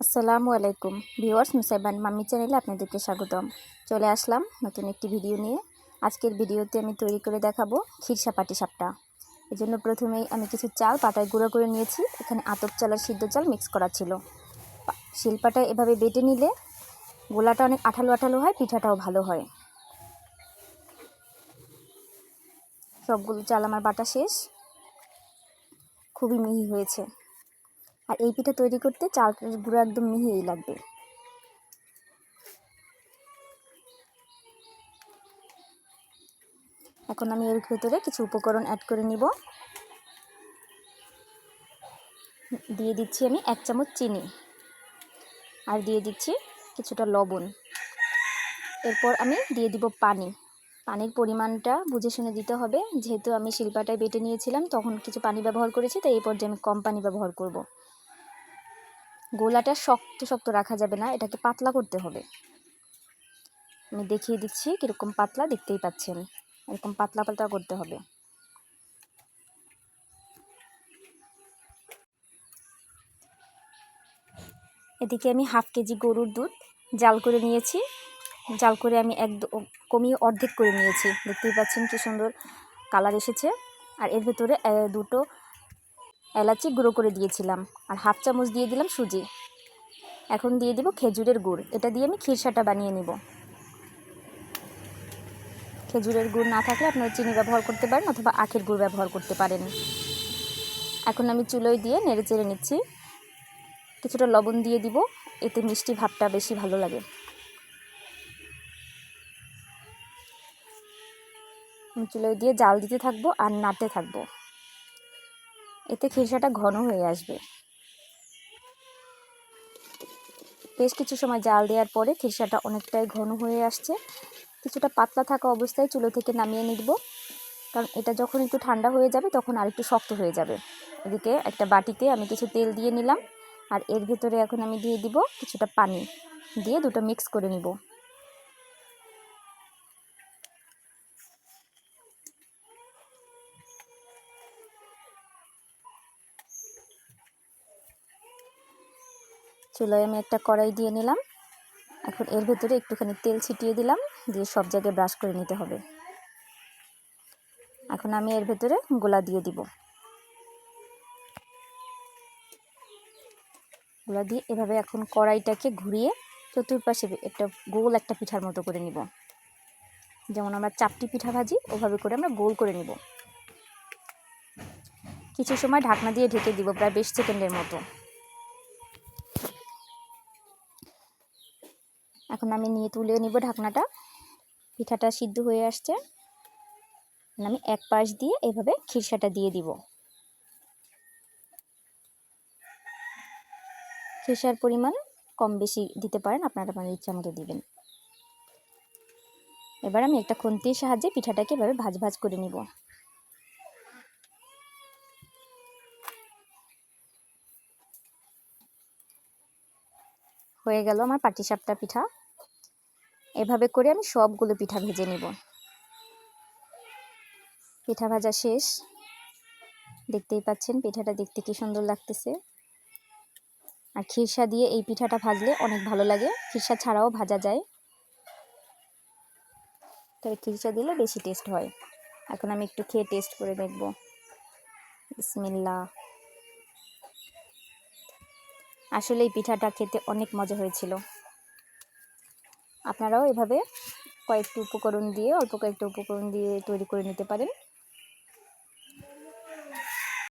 আসসালামু আলাইকুম। Viewers মুসাইবান mummy চ্যানেলে আপনাদেরকে স্বাগতম। চলে আসলাম নতুন একটি ভিডিও নিয়ে। আজকের ভিডিওতে আমি তৈরি করে দেখাবো খিরসা পাটি সাপটা এই জন্য প্রথমেই আমি কিছু চাল পাটায় গুঁড়ো করে নিয়েছি। এখানে আতপ চাল আর সিদ্ধ চাল মিক্স করা ছিল। শিলপাটায় এভাবে বেটে নিলে গোলাটা অনেক আঠালো আঠালো হয়, পিঠাটাও ভালো হয়। সবগুলো চাল আমার বাটা শেষ। খুবই মিহি হয়েছে। আর এই পিঠা তৈরি করতে চালের গুঁড়ো একদম মিহিই লাগবে। এখন আমি এর ভেতরে কিছু উপকরণ অ্যাড করে নিব। দিয়ে দিচ্ছি আমি এক চামচ চিনি আর দিয়ে দিচ্ছি কিছুটা লবণ। এরপর আমি দিয়ে দিব পানি। পানির পরিমাণটা বুঝে শুনে দিতে হবে। যেহেতু আমি শিল্পাটায় বেটে নিয়েছিলাম, তখন কিছু পানি ব্যবহার করেছি, তাই এই পর্যায়ে আমি কম পানি ব্যবহার করব। গোলাটা শক্ত শক্ত রাখা যাবে না, এটাকে পাতলা করতে হবে। আমি দেখিয়ে দিচ্ছি কীরকম পাতলা, দেখতেই পাচ্ছেন। এরকম পাতলা পাতলা করতে হবে। এদিকে আমি হাফ কেজি গরুর দুধ জাল করে নিয়েছি। জাল করে আমি এক কমিয়ে অর্ধেক করে নিয়েছি। দেখতেই পাচ্ছেন কি সুন্দর কালার এসেছে। আর এর ভেতরে দুটো এলাচি গুঁড়ো করে দিয়েছিলাম আর হাফ চামচ দিয়ে দিলাম সুজি। এখন দিয়ে দিব খেজুরের গুড়। এটা দিয়ে আমি খিরসাটা বানিয়ে নিব। খেজুরের গুড় না থাকলে আপনারা চিনি ব্যবহার করতে পারেন অথবা আখের গুড় ব্যবহার করতে পারেন। এখন আমি চুলোয় দিয়ে নেড়ে চেড়ে নিচ্ছি। কিছুটা লবণ দিয়ে দিব, এতে মিষ্টি ভাবটা বেশি ভালো লাগে। চুলোয় দিয়ে জাল দিতে থাকব আর নাড়তে থাকব। এতে খিরসাটা ঘন হয়ে আসবে। বেশ কিছু সময় জাল দেওয়ার পরে খিরসাটা অনেকটাই ঘন হয়ে আসছে। কিছুটা পাতলা থাকা অবস্থায় চুলো থেকে নামিয়ে নিব। কারণ এটা যখন একটু ঠান্ডা হয়ে যাবে, তখন আর একটু শক্ত হয়ে যাবে। এদিকে একটা বাটিতে আমি কিছু তেল দিয়ে নিলাম। আর এর ভেতরে এখন আমি দিয়ে দিব কিছুটা পানি। দিয়ে দুটো মিক্স করে নিব। চুলায় আমি একটা কড়াই দিয়ে নিলাম। এখন এর ভেতরে একটুখানি তেল ছিটিয়ে দিলাম, দিয়ে সব জায়গায় ব্রাশ করে নিতে হবে। এখন আমি এর ভেতরে গোলা দিয়ে দিব। গোলা দিয়ে এভাবে এখন কড়াইটাকে ঘুরিয়ে চতুর্পাশে একটা গোল একটা পিঠার মতো করে নিব। যেমন আমরা চাপটি পিঠা ভাজি, ওভাবে করে আমরা গোল করে নিব। কিছু সময় ঢাকনা দিয়ে ঢেকে দিব, প্রায় বিশ সেকেন্ডের মতো। এখন আমি নিয়ে তুলে নিব ঢাকনাটা। পিঠাটা সিদ্ধ হয়ে আসছে। আমি এক পাশ দিয়ে এভাবে খিরসাটা দিয়ে দিব। খিরসার পরিমাণ কম বেশি দিতে পারেন, আপনারা আপনার ইচ্ছা মতো দিবেন। এবার আমি একটা খুন্তির সাহায্যে পিঠাটাকে এভাবে ভাজ ভাজ করে নিব। হয়ে গেল আমার পাটিসাপটা পিঠা। এভাবে করে আমি সবগুলো পিঠা ভেজে নিব। পিঠা ভাজা শেষ। দেখতেই পাচ্ছেন পিঠাটা দেখতে কি সুন্দর লাগতেছে। আর খিরসা দিয়ে এই পিঠাটা ভাজলে অনেক ভালো লাগে। খিরসা ছাড়াও ভাজা যায়। তবে খিরসা দিলে বেশি টেস্ট হয়। এখন আমি একটু খেয়ে টেস্ট করে দেখব। বিসমিল্লা। আসলে এই পিঠাটা খেতে অনেক মজা হয়েছিল। আপনারাও এভাবে কয়েকটি উপকরণ দিয়ে অল্প কয়েকটা উপকরণ দিয়ে তৈরি করে নিতে পারেন।